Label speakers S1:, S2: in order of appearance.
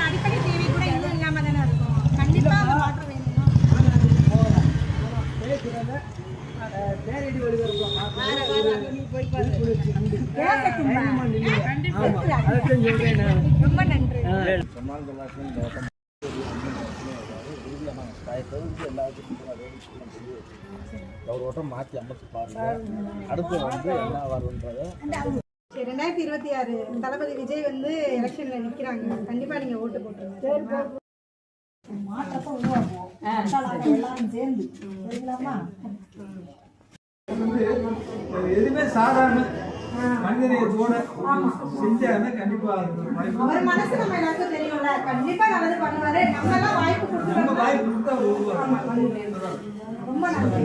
S1: அடிப்படை தேவை கூட இன்னும் இல்லாம தானே இருக்கும். கண்டிப்பா வாட்டர் வேணும்.
S2: மாநிலத்துக்கு போகல.
S3: ஒரு வட்டம் மாற்றி அமைச்சு பாருங்க. அடுத்து வந்து என்ன வரும்ன்றத
S1: சரி, ரெண்டாயிரத்தி இருபத்தி ஆறு தளபதி விஜய் வந்து எலெக்ஷன்ல நிக்கிறாங்க. கண்டிப்பா நீங்க ஓட்டு போட்டுருங்க.
S4: வந்து எதுவுமே சாதாரண மனிதநேயத்தோட செஞ்சாங்கன்னா கண்டிப்பா
S1: அவர் மனசு நம்ம எல்லாருக்கும் தெரியும்ல. கண்டிப்பா நல்லது பண்ணுவாரு. நம்ம எல்லாம் வாய்ப்பு
S4: நம்ம
S1: கொடுத்துருக்கோம்
S4: வாய்ப்பு கொடுத்தா
S1: ரொம்ப நன்றி.